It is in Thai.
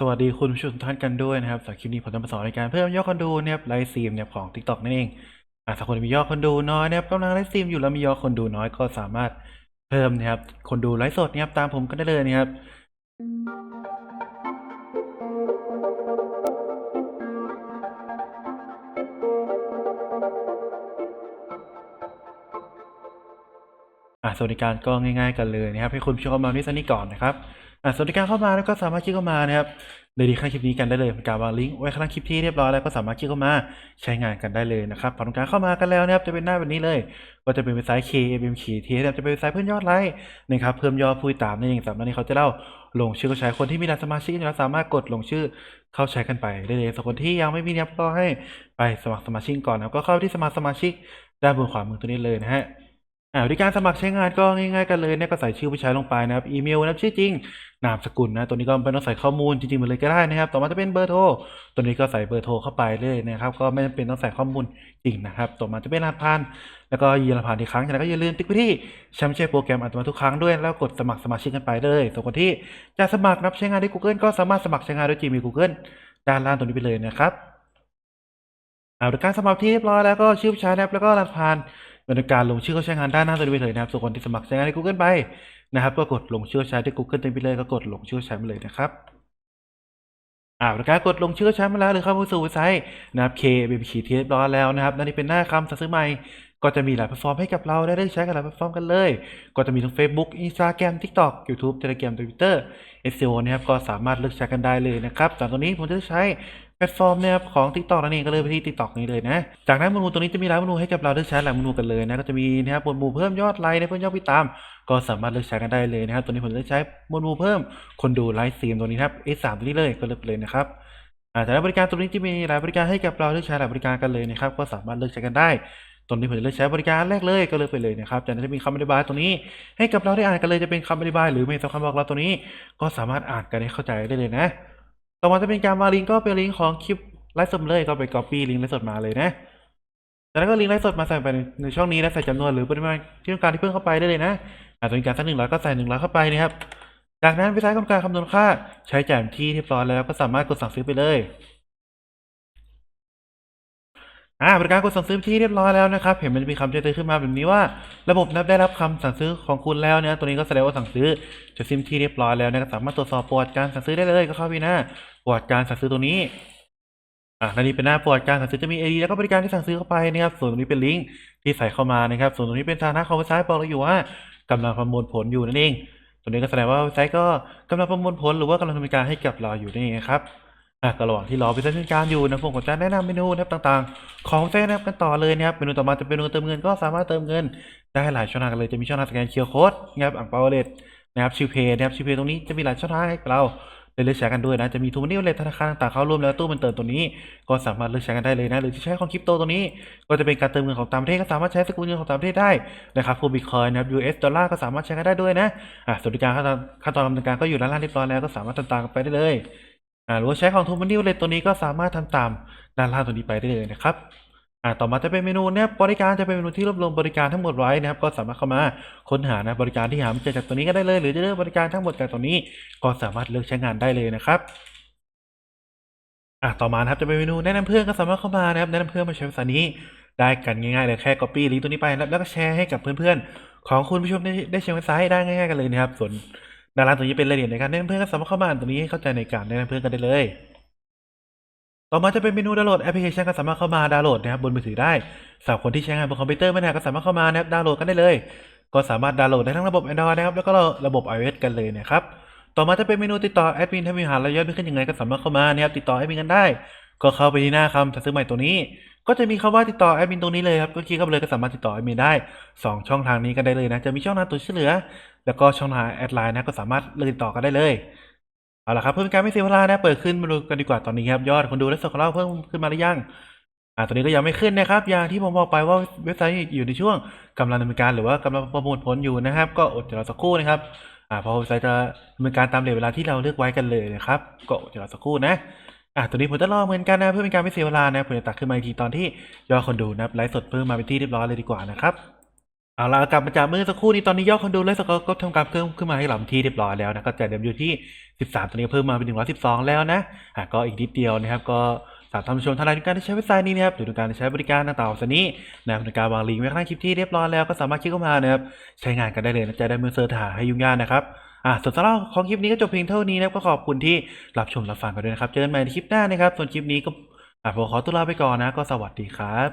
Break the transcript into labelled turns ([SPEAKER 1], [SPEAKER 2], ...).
[SPEAKER 1] สวัสดีคุณผู้ชมทุกท่านกันด้วยนะครับสำหรับคลิปนี้ผมจะมาสอนในการเพิ่มยอดคนดูนะครับไลฟ์สตรีมเนี่ยของ TikTok นั่นเองอ่าถ้าคนมียอดคนดูน้อยนะครับกำลังไลฟ์สตรีมอยู่แล้วมียอดคนดูน้อยก็สามารถเพิ่มนะครับคนดูไลฟ์สดนะครับตามผมก็ได้เลยนะครับอ่าสวัสดิการก็ง่าย ๆ กันเลยนะครับให้คุณผู้ชมเข้ามาที่ซันนี่ก่อนนะครับ สวัสดิการเข้ามาแล้วก็สามารถคลิกเข้ามานะครับเลยดีข้างคลิปนี้กันได้เลยเป็นการวางลิงก์ไว้ข้างคลิปที่เรียบร้อยแล้วก็สามารถคลิกเข้ามาใช้งานกันได้เลยนะครับพอการเข้ามากันแล้วนะครับจะเป็นหน้าแบบนี้เลย ก็จะเป็นเว็บไซต์ KMM ขีดทีจะเป็นเว็บไซต์เพิ่มยอดไลค์นะครับเพิ่มยอดผู้ติดตามนั่นเองสำหรับนี้เขาจะเล่าลงชื่อเข้าใช้คนที่มีรายสมาชิกอยู่แล้วสามารถกดลงชื่อเข้าใช้กันไปได้เลยส่วนคนที่ยังไม่มีนะครับก็ให้ไปสมัครสมาชิกก่อนนะครับก็เข้าที่สมัครสมาชิกด้านบนขวามือตัวนี้เลยนะฮะ อ่าวิธีการสมัครใช้งานก็ง่ายๆกันเลยเนี่ยก็ใส่ชื่อผู้ใช้ลงไปนะครับอีเมลนะครับชื่อจริงนามสกุลนะตัวนี้ก็ไม่ต้องใส่ข้อมูลจริงๆมาเลยก็ได้นะครับ ต่อมาจะเป็นเบอร์โทรตัวนี้ก็ใส่เบอร์โทรเข้าไปเลยนะครับ ก็ไม่จำเป็นต้องใส่ข้อมูลจริงนะครับ ต่อมาจะเป็นรหัสผ่านแล้วก็ยืนรหัสผ่านอีกครั้งจากนั้นก็อย่าลืมติ๊กไปที่แชมป์ใช้โปรแกรมอัตโนมัติทุกครั้งด้วยแล้วกดสมัครสมาชิกกันไปเลยส่วนคนที่จะสมัครนับใช้งานด้วย Google ก็สามารถสมัครใช้งานด้วย Gmail Google ด้านล่างตรงนี้ไปเลยนะครับเอาดูการสมัครที่เรียบร้อยแล้วก็ชื่อผู้ใช้แล้วก็รหัสผ่าน เป็นการลงชื่อเข้าใช้งานด้านหน้าตัวนี้ไปเลยนะครับส่วนคนที่สมัครใช้งานใน Google ไปนะครับ ก็กดลงชื่อใช้ที่ Google เต็มไปเลยก็กดลงชื่อใช้มาเลยนะครับอ่าดูการกดลงชื่อใช้มาแล้วหรือเข้าสู่เว็บไซต์นะครับ K เป็นขีดที่เรียบร้อยแล้วนะครับนั่นนี่เป็นหน้าคำสั่งซื้อใหม่ก็จะมีหลายแพลตฟอร์มให้กับเราได้เลือกใช้กันหลายแพลตฟอร์มกันเลย ก็จะมีทั้ง Facebook Instagram TikTok YouTube Telegram Twitter SEO นะครับก็สามารถเลือกใช้กันได้เลยนะครับจากตรงนี้ผมจะใช้ แพลตฟอร์มนะครับของ TikTok นั่นเองก็เลยไปที่ TikTok นี้เลยนะ จากนั้นเมนูตรงนี้จะมีหลายเมนูให้กับเราเลือกใช้หลายเมนูกันเลยนะก็จะมีนะครับหมวดหมู่เพิ่มยอดไลค์นะเพิ่มยอดติดตาม ก็สามารถเลือกใช้กันได้เลยนะครับตัวนี้ผมเลือกใช้หมวดหมู่เพิ่มคนดูไลฟ์สตรีมตัวนี้ครับ S3 ตัวนี้เลยก็เลือกไปเลยนะครับอ่าแต่ละบริการตรงนี้จะมีหลายบริการให้กับเราเลือกใช้หลายบริการกันเลยนะครับก็สามารถเลือกใช้กันได้ตรงนี้ผมจะเลือกใช้บริการแรกเลยก็เลือกไปเลยนะครับจากนั้นจะมีคำอธิบายตรงนี้ ให้กับเราได้อ่านกันเลยจะเป็นคำอธิบาย หรือไม่สำคัญบอกเราตัวนี้ ก็สามารถอ่านกันให้เข้าใจได้เลยนะ ต่อมาจะเป็นการวางลิงก์ก็เป็นลิงก์ของคลิปไลฟ์สดเลยก็ไป copy ลิงก์ไลฟ์สดมาเลยนะจากนั้นก็ลิงก์ไลฟ์สดมาใส่ไปในช่องนี้แล้วใส่จำนวนหรือปริมาณที่ต้องการที่เพิ่มเข้าไปได้เลยนะอาจจะมีการสักหนึ่งร้อยก็ใส่หนึ่งร้อยเข้าไปนะครับ จากนั้นเว็บไซต์ทำการคำนวณค่าใช้จ่ายที่เรียบร้อยแล้วก็สามารถกดสั่งซื้อไปเลย อ่าบริการกดสั่งซื้อที่เรียบร้อยแล้วนะครับ เห็นมันจะมีคำแจ้งเตือนขึ้นมาแบบนี้ว่า ระบบนับได้รับคำสั่งซื้อของคุณแล้วเนี่ยตัวนี้ก็แสดงว่าสั่งซื้อจะซิมที่เรียบร้อยแล้วนะครับสามารถตรวจสอบประวัติการสั่งซื้อได้เลยก็เข้าไปหน้าประวัติการสั่งซื้อตรงนี้อะและนี่เป็นหน้าประวัติการสั่งซื้อจะมี ID แล้วก็บริการที่สั่งซื้อเข้าไปนะครับ ส่วนตรงนี้เป็นลิงก์ที่ใส่เข้ามานะครับ ส่วนตรงนี้เป็นสถานะของเว็บไซต์บอกเราอยู่ว่ากำลังประมวลผลอยู่นั่นเอง ตัวนี้ก็แสดงว่าเว็บไซต์ก็กำลังประมวลผลหรือว่ากำลังดำการให้กับเราอยู่นั่นเองครับ อะก็ระหว่างที่รอเว็บไซต์ดำเนินการอยู่นะผมก็จะแนะนำเมนูนะครับต่างๆ ของเซต์นะครับกันต่อเลยนะครับเมนูต่อมาจะเป็นเมนูเติมเงินก็สามารถเติมเงิน ได้หลายช่องทางเลยจะมีช่องทางสแกนเคียร์โค้ดนะครับอ่างเปาเลตนะครับชิวเพย์นะครับชิวเพย์ตรงนี้จะมีหลายช่องทางให้เราได้เลือกใช้กันด้วยนะจะมีทูมันนี่เลทธนาคารต่างๆเข้าร่วมแล้วตู้มันเติมตัวนี้ ก็สามารถเลือกใช้กันได้เลยนะหรือจะใช้ของคริปโตตัวนี้ ก็จะเป็นการเติมเงินของต่างประเทศก็สามารถใช้สกุลเงินของต่างประเทศได้นะครับพวกบิตคอยนะครับ US ดอลลาร์ก็สามารถใช้กันได้ด้วยนะอะสวัสดิการขั้นตอนขั้นตอนดำเนินการก็อยู่ด้านล่างเรียบร้อยแล้วก็สามารถทำตามกันไปได้เลย อ่าหรือว่าใช้ของทูมันนี่เลยตัวนี้ก็สามารถทำตามด้านล่างตัวนี้ไปได้เลยนะครับอ่าต่อมาจะเป็นเมนูเนะครับริการจะเป็นเมนูที่รวบรวมบริการทั้งหมดไว้นะครับ ก็สามารถเข้ามาค้นหานะบริการที่หาเจอจากตัวนี้ก็ได้เลย หรือจะเลือกบริการทั้งหมดจากตัวนี้ ก็สามารถเลือกใช้งานได้เลยนะครับอ่าต่อมาครับจะเป็นเมนูแนะนำเพื่อนก็สามารถเข้ามานะครับแนะนำเพื่อนมาใช้ภาษานี้ได้กันง่ายๆเลยแค่ copy ลิงก์ตัวนี้ไปแล้วแล้วก็แชร์ให้กับเพื่อนๆของคุณผู้ชมได้ได้ใช้เว็บไซต์ได้ง่ายๆกันเลยนะครับส่วน ดานล่างตรงนี้เป็นรายละเอียดในการแนะนำเพื่อนก็สามารถเข้ามาอ่านตรงนี้ให้เข้าใจในการแนะนำเพื่อนกันได้เลย ต่อมาจะเป็นเมนูดาวน์โหลดแอปพลิเคชันก็สามารถเข้ามาดาวน์โหลดนะครับบนมือถือได้สำหรับคนที่ใช้งานบนคอมพิวเตอร์ไม่ได้ก็สามารถเข้ามานะครับดาวน์โหลดกันได้เลย ก็สามารถดาวน์โหลดได้ทั้งระบบ Android นะครับแล้วก็ระบบ iOS กันเลยนะครับต่อมาจะเป็นเมนูติดต่อแอดมินถ้ามีหาระยะไม่ขึ้นยังไงก็สามารถเข้ามานะครับติดต่อแอดมินกันได้ ก็เข้าไปที่หน้าคำสั่งซื้อใหม่ตัวนี้ ก็จะมีคำว่าติดต่อแอดมินตรงนี้เลยครับก็คลิกเข้าไปเลยก็สามารถติดต่อแอดมินได้สองช่องทางนี้กันได้เลยนะจะมีช่องทางตัวช่วยเหลือ แล้วก็ช่องทางแอดไลน์นะก็สามารถเลือกติดต่อกันได้เลยเอาละครับเพื่อเป็นการไม่เสียเวลานะเปิดขึ้นมาดูกันดีกว่าตอนนี้ครับยอดคนดูและสดของเราเพิ่มขึ้นมาหรือยังอ่าตอนนี้ก็ยังไม่ขึ้นนะครับ อย่างที่ผมบอกไปว่าเว็บไซต์อยู่ในช่วงกำลังดำเนินการหรือว่ากำลังประมวลผลอยู่นะครับ ก็อดใจรอสักครู่นะครับอ่าพอเว็บไซต์จะดำเนินการตามเรทเวลาที่เราเลือกไว้กันเลยนะครับ ก็อดใจรอสักครู่นะ อ่าตัวนี้ผมจะรอเหมือนกันนะเพื่อเป็นการไม่เสียเวลานะผมจะตัดขึ้นมาอีกทีตอนที่ยอดคนดูนะไลฟ์สดเพิ่มมาเป็นที่เรียบร้อยเลยดีกว่านะครับเอาละกลับมาจากเมื่อสักครู่นี้ตอนนี้ยอดคนดูและสกอร์ก็ทำการเพิ่มขึ้นมาให้หลำที่เรียบร้อยแล้วนะก็จากเดิมอยู่ที่ 13ตอนนี้เพิ่มมาเป็น 112 แล้วนะอะก็อีกนิดเดียวนะครับก็สามท่านผู้ชมท่านใดต้องการที่ใช้เว็บไซต์นี้นะครับหรือการที่ใช้บริการต่างๆของสนี้นะครับในการวางลิงก์ไว้ข้างคลิปที่เรียบร้อยแล้วก็สามารถคลิกเข้ามานะครับใช้งานกันได้เลยนะจะได้ไม่เสิร์ชหาให้ยุ่งยากนะครับ อะส่วนสำหรับของคลิปนี้ก็จบเพียงเท่านี้นะครับก็ขอบคุณที่รับชมรับฟังกันด้วยนะครับ เจอกันใหม่ในคลิปหน้านะครับ ส่วนคลิปนี้ก็อะผมขอตัวลาไปก่อนนะ ก็สวัสดีครับ